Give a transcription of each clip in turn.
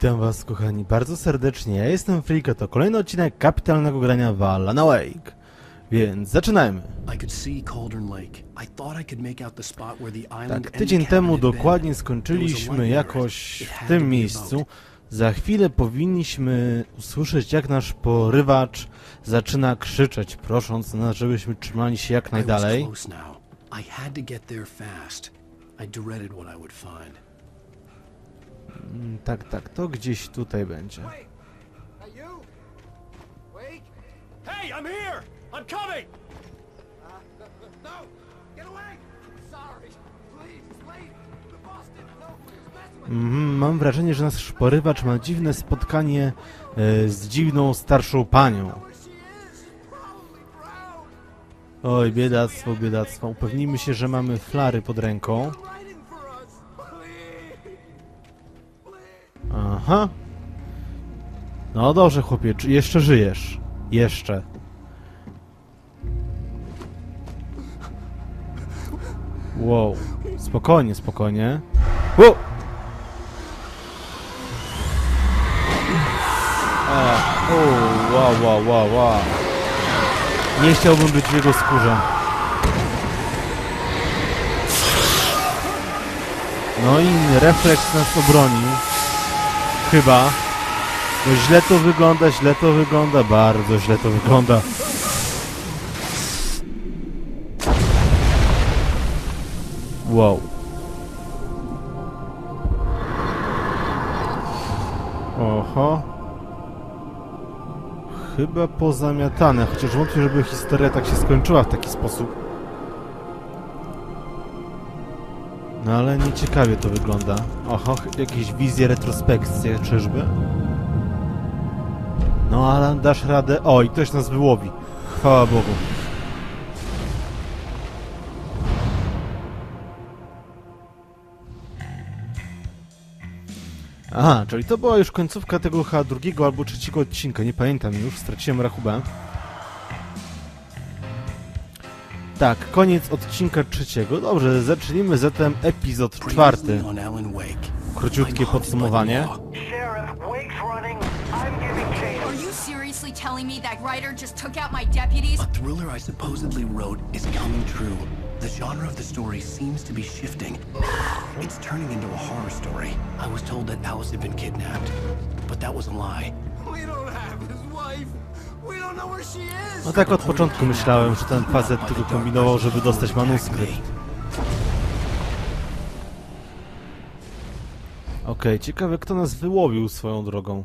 Witam was kochani bardzo serdecznie, ja jestem Friko, to kolejny odcinek kapitalnego grania w Alan Wake. Więc zaczynajmy. Tak, tydzień temu dokładnie skończyliśmy jakoś w tym miejscu. Za chwilę powinniśmy usłyszeć jak nasz porywacz zaczyna krzyczeć, prosząc nas, żebyśmy trzymali się jak najdalej. I dreaded what I would find. Mm, Tak, tak, to gdzieś tutaj będzie. Hey, I'm here! I'm coming! Uh, no! Get away! Sorry! Mhm, mam wrażenie, że nasz porywacz ma dziwne spotkanie e, z dziwną starszą panią. Oj, biedactwo, biedactwo. Upewnijmy się, że mamy flary pod ręką. Aha. No dobrze, chłopie, jeszcze żyjesz? Jeszcze. Wow. Spokojnie, spokojnie. Wow. E, o, wow, wow, wow, wow. Nie chciałbym być w jego skórze. No i refleks nas obronił. Chyba. Bo źle to wygląda, źle to wygląda, bardzo źle to wygląda. Wow. Oho. Chyba pozamiatane, chociaż wątpię, żeby historia tak się skończyła w taki sposób. No ale nieciekawie to wygląda. Oho, jakieś wizje, retrospekcje, czyżby? No ale dasz radę. O, i ktoś nas wyłowi. Chwała Bogu. Aha, czyli to była już końcówka tego drugiego albo trzeciego odcinka, nie pamiętam już, straciłem rachubę. Tak, koniec odcinka trzeciego. Dobrze, zacznijmy zatem epizod czwarty. Króciutkie podsumowanie. seriously telling me that writer just took out my deputies? A thriller I supposedly wrote is coming true. The genre of the story seems to be shifting. It's turning into a horror story. I was told that Alice had been kidnapped, but that was a lie. No tak od początku myślałem, że ten facet tylko kombinował, żeby dostać manuskrypt. Okej, ciekawe kto nas wyłowił swoją drogą.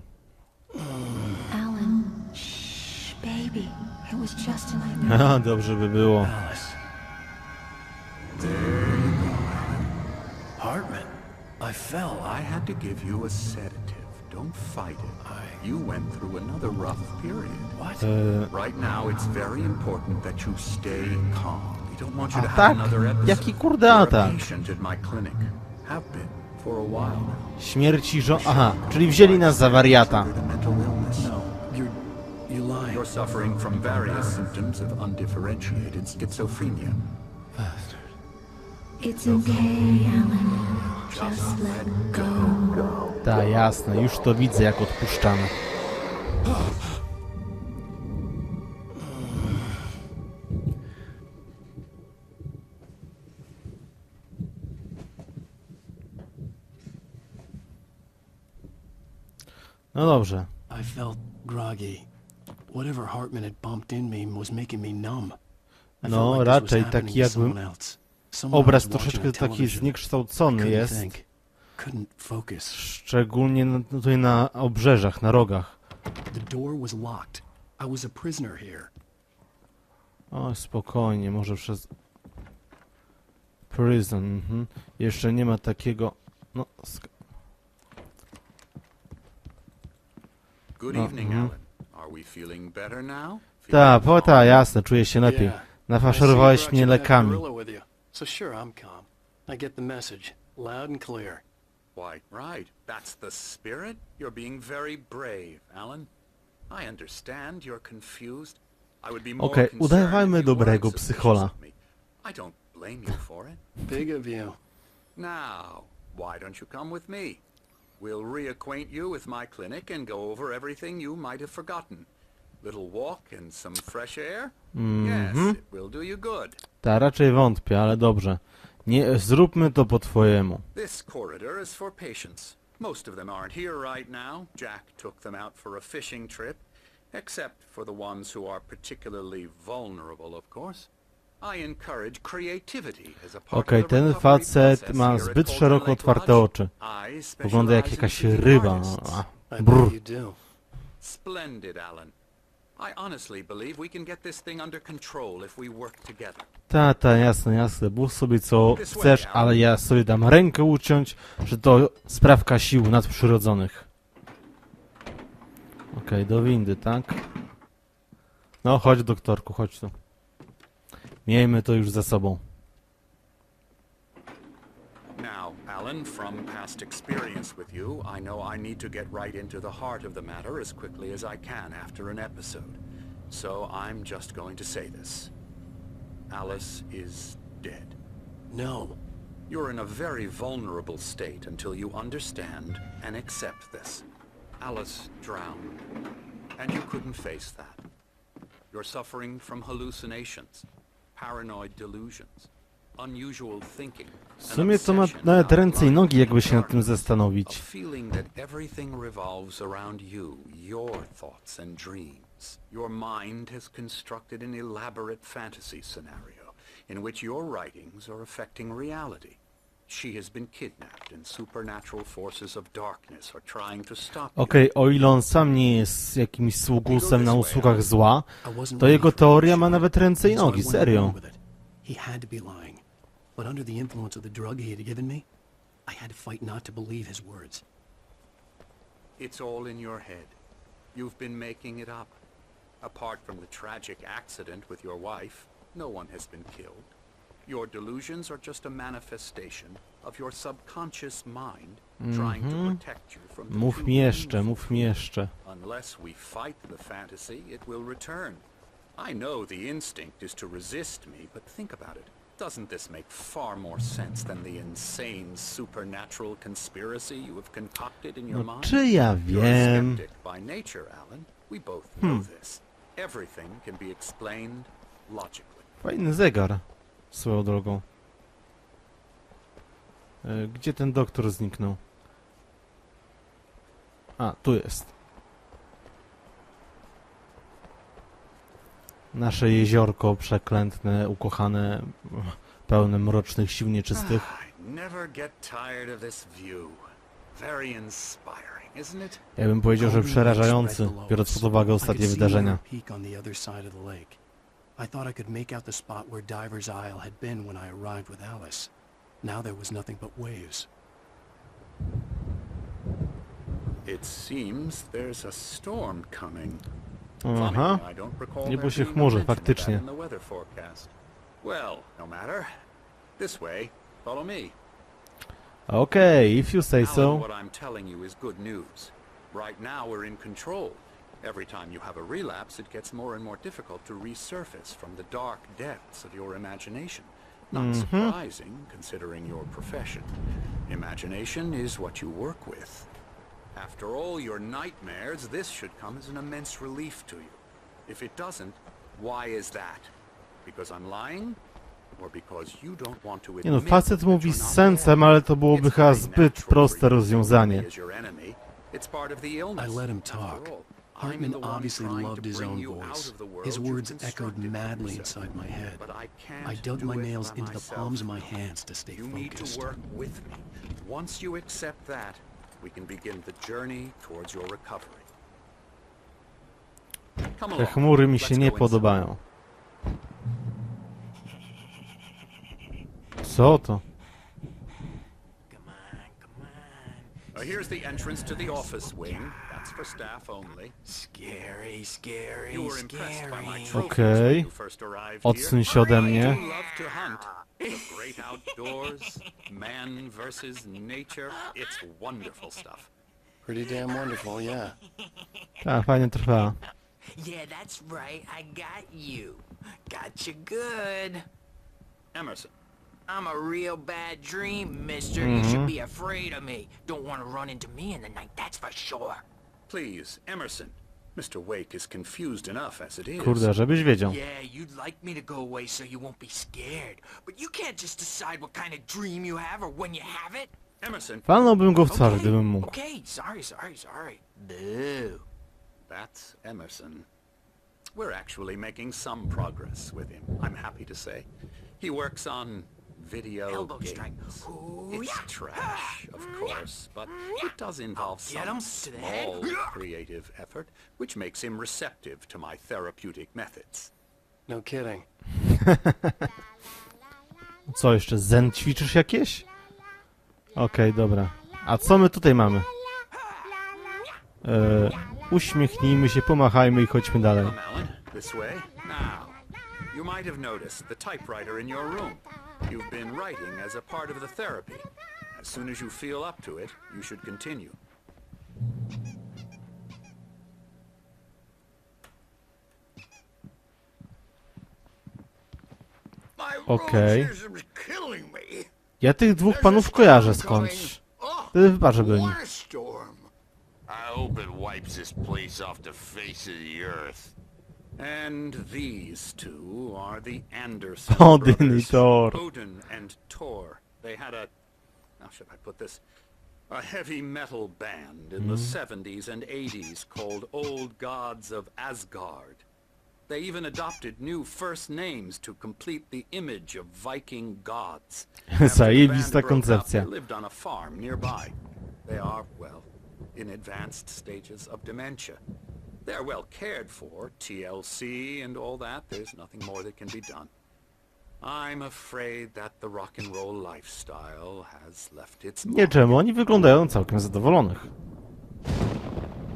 Alan, shh, baby. It was just a dobrze by było. Hartman, I fell. I had to give you a sedative. Don't fight it. You went through another rough period. What? Eee, Right now, it's very important that you stay calm. We don't want you to have another episode. Jaki kurde You're a atak? patient at my clinic. Have been for a while now. śmierci żo... Aha, czyli wzięli nas za wariata. With a mental illness. No, you're you lie. You're suffering from various symptoms of undifferentiated schizophrenia. It's okay, Alan. Just let go. Ta, jasne, już to widzę jak odpuszczamy. No dobrze. I felt groggy. Whatever Hartman had bumped in me was making me numb. No, raczej taki to jakby someone else. Someone I Obraz troszeczkę taki zniekształcony jest. Think. Couldn't focus. Szczególnie na- tutaj na obrzeżach, na rogach. The door was locked. I was a prisoner here. O, spokojnie, może przez... Prison, mhm. Jeszcze nie ma takiego... No, sk- Good No, evening, mhm. Alan. Are we feeling better now? ta, Feeling po, ta, jasne, czuję się lepiej. Yeah. Nafaszerowałeś mnie lekami. So sure, I'm calm. I get the message, loud and clear. Why, right. That's the spirit. You're being very brave, Alan. I understand you're confused. I would be more Okej, concerned udawajmy dobrego psychola. I don't blame you for it. Big of you. Now, why don't you come with me? We'll reacquaint you with my clinic and go over everything you might have forgotten. Little walk and some fresh air? Yes, it will do you good. Ta raczej wątpię, ale dobrze. Nie, zróbmy to po twojemu. This corridor is for patients. Most of them aren't here right now. Jack took them out for a fishing trip, except for the ones who are particularly vulnerable, of course. I encourage creativity as a part Okej, of the ten recovery facet ma zbyt szeroko otwarte oczy. Wygląda jak jakaś ryba. brr. Splendid, Alan. I honestly believe we can get this thing under control if we work together. Ta, ta, jasne, jasne. Mów sobie co chcesz, ale ja sobie dam rękę uciąć, że to sprawka sił nadprzyrodzonych. Okej, do windy, tak? No, chodź doktorku, chodź tu. Miejmy to już za sobą. Alan, from past experience with you, I know I need to get right into the heart of the matter as quickly as I can after an episode. So I'm just going to say this. Alice is dead. No. You're in a very vulnerable state until you understand and accept this. Alice drowned, and you couldn't face that. You're suffering from hallucinations, paranoid delusions. W sumie to ma nawet ręce i nogi, jakby się nad tym zastanowić. feeling that everything revolves around you, your thoughts and dreams. Your mind has constructed an elaborate fantasy scenario in which your writings are affecting reality. She has been kidnapped and supernatural forces of darkness are trying to stop you. Okej, o ile on sam nie jest jakimś sługusem na usługach zła, to jego teoria ma nawet ręce i nogi, serio. He had to be lying. But under the influence of the drug he had given me, I had to fight not to believe his words. It's all in your head. You've been making it up. Apart from the tragic accident with your wife, no one has been killed. Your delusions are just a manifestation of your subconscious mind trying to mm-hmm. protect you from the Mów true mi jeszcze, mów mi jeszcze. Unless we fight the fantasy, it will return. I know the instinct is to resist me, but think about it. Doesn't this make far more sense than the insane supernatural conspiracy you have concocted in your No mind? czy ja You're a wiem? skeptic by nature, Alan. We both know Hmm. this. Everything can be explained logically. Fajny zegar, swoją drogą. Gdzie ten doktor zniknął? A, tu jest. Nasze jeziorko przeklętne, ukochane, pełne mrocznych sił nieczystych. It? Ja bym powiedział, że przerażający, biorąc pod uwagę ostatnie wydarzenia. I thought I could make out the spot where Diver's Isle had been when I arrived with Alice. Now there was nothing but waves. It seems there's a storm coming. Aha. Funny, I don't recall Nie there było się being chmurze, mention of that faktycznie. in the. Well, no matter. This way. Follow me. Okej, if you say so. what I'm telling you is good news. Right now we're in control. Every time you have a relapse, it gets more and more difficult to resurface from the dark depths of your imagination. Not mm-hmm. surprising, considering your profession. Imagination is what you work with. After all your nightmares, this should come as an immense relief to you. If it doesn't, why is that? Because I'm lying? Or because you don't want to Nie no, facet that mówi you're z not sensem, there? ale to byłoby It's chyba zbyt proste for you to rozwiązanie. think of me as your enemy. It's part of the illness. I let him talk. Hartman obviously loved his own voice. of the world His words echoed madly inside my head. I dug my nails into the palms of my hands to stay focused. You need to work with me. Once you accept that, we can begin the journey towards your recovery. Te chmury mi się nie podobają. Co to? Uh, here's the entrance to the office wing. That's for staff only. Scary, scary, You were impressed by my scary. trophies Okej. when you first arrived Odsuń się ode You mnie. love to hunt. The great outdoors, man versus nature. It's wonderful stuff. Pretty damn wonderful, yeah. Tak, fajnie trwa. Yeah, that's right. I got you. Got you good. Emerson, I'm a real bad dream, mister. You should be afraid of me. Don't want to run into me in the night, that's for sure. Please, Emerson. Mr. Wake is confused enough as it is. Kurde, żebyś wiedział. Yeah, you'd like me to go away so you won't be scared. But you can't just decide what kind of dream you have or when you have it. Emerson, Walnąłbym go w twarz, gdybym mógł. Okay, sorry, sorry, sorry. Boo. that's Emerson. We're actually making some progress with him, I'm happy to say. He works on video Elbow games. strike. Ooh, It's yeah. trash, of course, but it does involve some small creative effort, which makes him receptive to my therapeutic methods. No kidding. Co jeszcze, zen ćwiczysz jakieś? Okej, dobra. A co my tutaj mamy? E, uśmiechnijmy się, pomachajmy i chodźmy dalej. Come, Alan, this way. Now, you might have noticed the typewriter in your room. You've been writing as a part of the therapy. As soon as you feel up to it, you should continue. Okej. Ja tych dwóch panów kojarzę skądś. Wtedy wybaczę byli. I hope it wipes this place off the face of the earth. And these two are the Anderson Odin brothers. Thor. Odin and Tor. They had a, how should I put this? A heavy metal band in the 70s and 80s called Old Gods of Asgard. They even adopted new first names to complete the image of Viking gods. Zajebista koncepcja. They lived on a farm nearby. They are, well, in advanced stages of dementia. They're well cared for, TLC and all that. There's nothing more that can be done. I'm afraid that the rock and roll lifestyle has left its Nie czemu, oni wyglądają całkiem zadowolonych.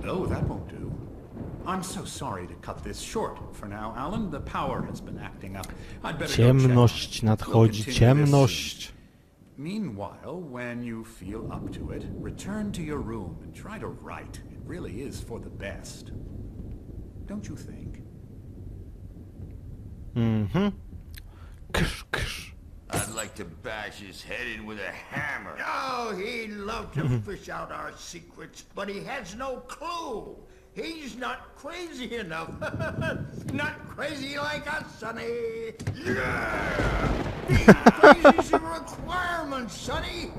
No, that won't do. I'm so sorry to cut this short for now, Alan. The power has been acting up. I'd better. Ciemność nadchodzi, ciemność. Meanwhile, when you feel up to it, return to your room and try to write. It really is for the best. Don't you think? Mm-hmm. Krz, krz. I'd like to bash his head in with a hammer. Oh, he'd love to fish out our secrets, but he has no clue. He's not crazy enough. not crazy like us, Sonny. Yeah! Being crazy's a requirement, Sonny.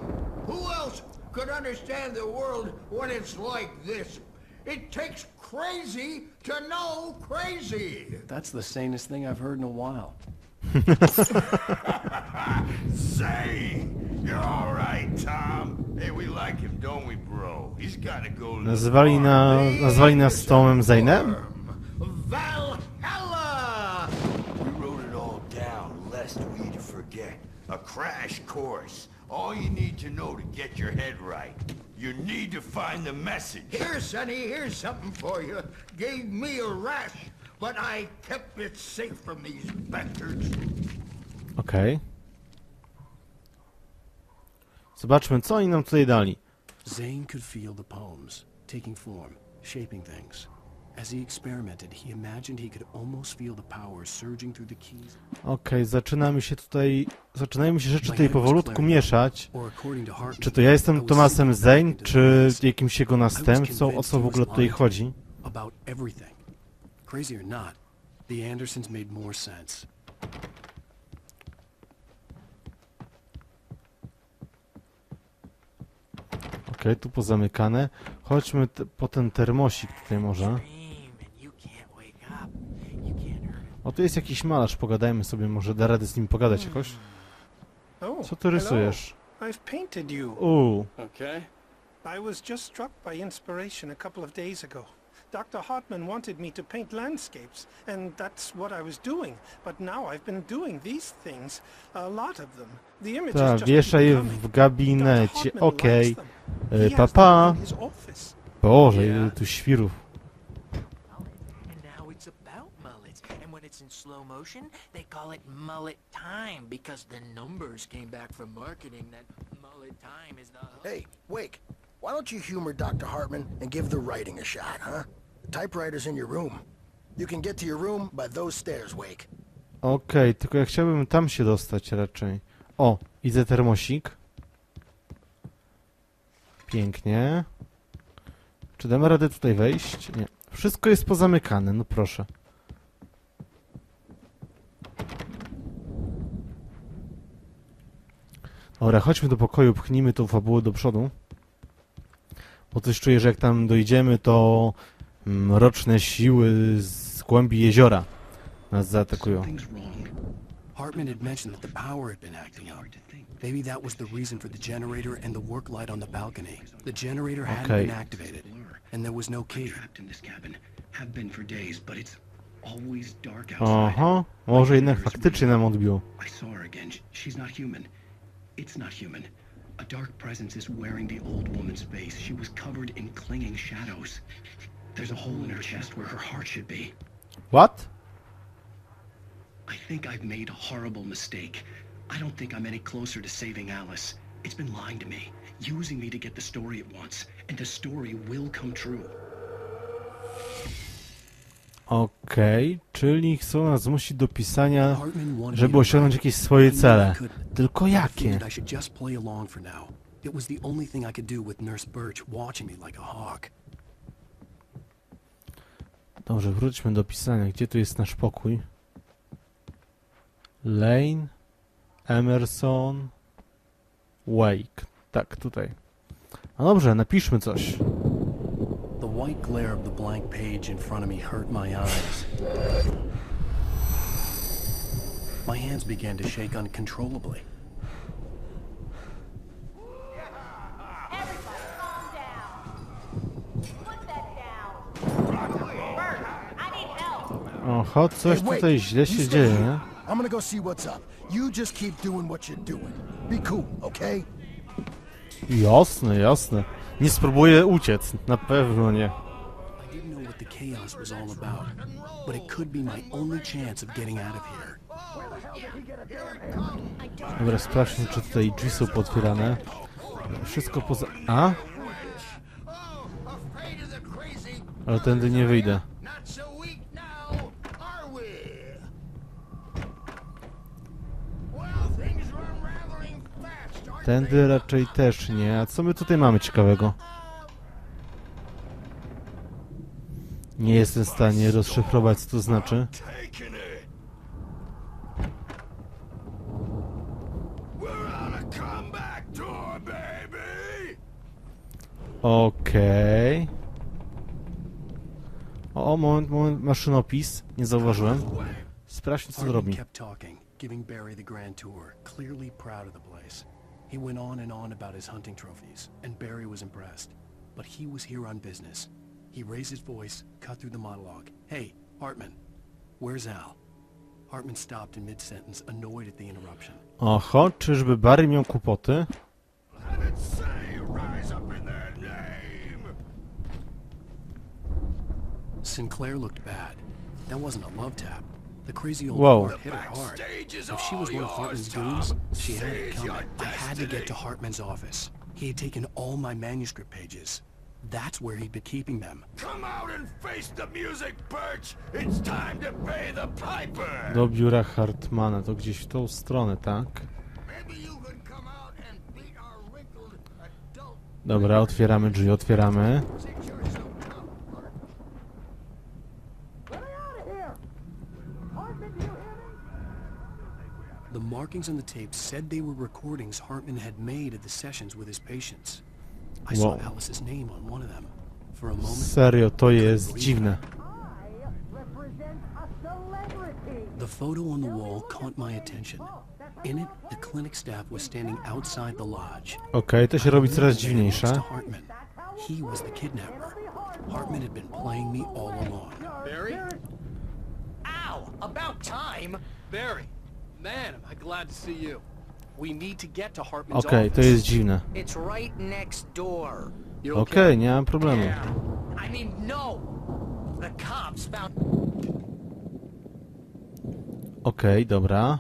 Who else could understand the world when it's like this? It takes crazy to know crazy. That's the sanest thing I've heard in a while. Say, you're all right, Tom. Hey, we like him, don't we, bro? He's got to go to the Nazwali, na, nazwali nas Tomem Zainem? Valhalla! We wrote it all down, lest we forget. A crash course. All you need to know to get your head right. You need to find the message. Here, Sonny, here's something for you. Gave me a rash, but I kept it safe from these bastards. Okej. Zobaczmy, co oni nam tutaj dali. Zane could feel the poems, taking form, shaping things. As he experimented, he imagined he could almost feel the power surging through the keys. Okej, zaczynamy się tutaj... Zaczynają mi się rzeczy tutaj powolutku mieszać. Czy to ja jestem Tomasem Zane, czy jakimś jego następcą? O co w ogóle tutaj chodzi? About everything. Crazy or not, the Andersons made more sense. Okej, tu pozamykane. Chodźmy po ten termosik tutaj może. Dream and you can't wake up. You can't hurt him. O, tu jest jakiś malarz, pogadajmy sobie, może da radę z nim pogadać jakoś. Oh, Co ty rysujesz? I've painted you. Uuu, Okay. I was just struck by inspiration a couple of days ago. Dr. Hartman wanted me to paint landscapes, and that's what I was doing. But now I've been doing these things, a lot of them. The images tak, just keep coming. w Dr. gabinecie, Hartman okej. likes them. He has Pa, them pa. in his office. Boże, Yeah. ile tu świrów. And now it's about mullets. And when it's in slow motion, they call it mullet time because the numbers came back from marketing that mullet time is the... Hey, Wake, why don't you humor Dr. Hartman and give the writing a shot, huh? The typewriter's in your room. You can get to your room by those stairs, Wake. Okej, tylko ja chciałbym tam się dostać raczej. O, widzę termosik. Pięknie. Czy damy radę tutaj wejść? Nie. Wszystko jest pozamykane, no proszę. Dobra, chodźmy do pokoju, pchnijmy tą fabułę do przodu. Bo coś czuję, że jak tam dojdziemy, to mm, roczne siły z głębi jeziora nas zaatakują. Hartman had mentioned that the power had been acting up. Maybe that was the reason for the generator and the work light on the balcony. The generator hadn't Okay. been activated, and there was no key. trapped in this cabin. Have been for days, but it's always dark outside. Aha, może jednak faktycznie nam odbiło. I saw her again. Sh- She's not human. It's not human. A dark presence is wearing the old woman's face. She was covered in clinging shadows. There's a hole in her chest where her heart should be. What? I think I've made a horrible mistake. I don't think I'm any closer to saving Alice. It's been lying to me, using me to get the story it wants, and the story will come true. Okej, czyli chcą nas zmusić do pisania, żeby osiągnąć jakieś swoje cele. Tylko jakie? figured I should just play along for now. It was the only thing I could do with Nurse Birch watching me like a hawk. Dobrze, wróćmy do pisania. Gdzie tu jest nasz pokój? Lane, Emerson, Wake. Tak, tutaj. No dobrze, napiszmy coś. The white glare of the blank page in front of me hurt my eyes. My hands began to shake uncontrollably. Everybody calm down. Put that down. Bert, I need help. Oho, coś tutaj źle się dzieje, nie? I'm gonna go see what's up. You just keep doing what you're doing. Be cool, okay? Jasne, jasne. Nie spróbuję uciec, na pewno nie. I didn't know what the chaos was all about, but it could be my only chance of getting out of here. Dobra, sprawdźmy, czy tutaj drzwi są potwierane. Wszystko poza... A? Ale tędy nie wyjdę. not so weak now, are we? Well, things are unraveling fast, aren't Tędy raczej też nie. A co my tutaj mamy ciekawego? Nie jestem w stanie rozszyfrować, co to znaczy. Okej. O, moment, moment, maszynopis. Nie zauważyłem. Sprawdźmy, co zrobi. Kept talking, giving Barry the grand tour, clearly proud of the place. He went on and on about his hunting trophies, and Barry was impressed. But he was here on business. He raised his voice, cut through the monologue. Hey, Hartman, where's Al? Hartman stopped in mid-sentence, annoyed at the interruption. Oho, czyżby Barry miał kłopoty? Let it say, rise up in their name. Sinclair looked bad. That wasn't a love tap. The crazy old Whoa. fart hit her hard. If she was one of Hartman's goons, she had it coming. I had to get to. Hartman's office. He had taken all my manuscript pages. That's where he'd been keeping them. Come out and face the music, Birch. It's time to pay the piper. Do biura Hartmana, to gdzieś w tą stronę, tak? Dobra, otwieramy drzwi, otwieramy. Markings on the tape said they were recordings Hartman had made at the sessions with his patients. I saw Alice's name on one of them. For a moment, Serio, to jest dziwne. I represent a celebrity. the photo on the wall caught my attention. In it, the clinic staff was standing outside the lodge. okay, to się robi coraz Man next to dziwniejsze. Hartman. He was the kidnapper. Hartman had been playing me all along. Barry? Ow! About time! Barry! Man, am I glad to see you. We need to get to Hartman's Okej, office. to jest dziwne. It's right next door. You Okej, okay? nie mam problemu. I mean, no! The cops found... Okej, dobra.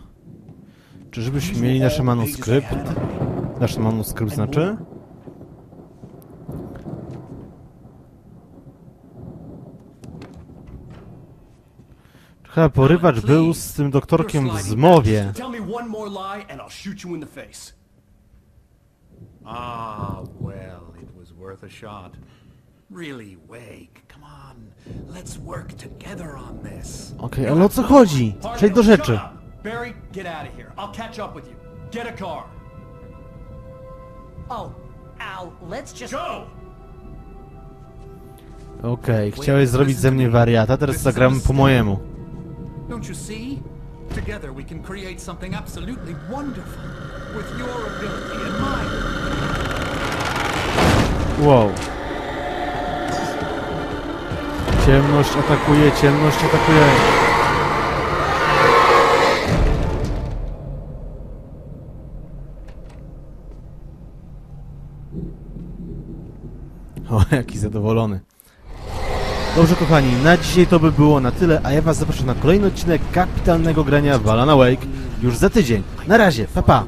Czyżbyśmy mieli nasz manuskrypt? Nasz manuskrypt znaczy? Chyba porywacz był z tym doktorkiem w zmowie. Ah, well, it was worth a shot. Really, Wake, come on. Let's work together on this. Okej, ale o co chodzi? Przejdź do rzeczy. Barry, get out of here. I'll catch up with you. Get a car. Oh, Al, let's just... Go! Okej, chciałeś zrobić ze mnie wariata, teraz zagramy po mojemu. Don't you see? Together we can create something absolutely wonderful. With your ability and mine. Wow. Ciemność atakuje, ciemność atakuje. O, jaki zadowolony. Dobrze, kochani, na dzisiaj to by było na tyle, a ja was zapraszam na kolejny odcinek kapitalnego grania w Alana Wake już za tydzień. Na razie, pa pa!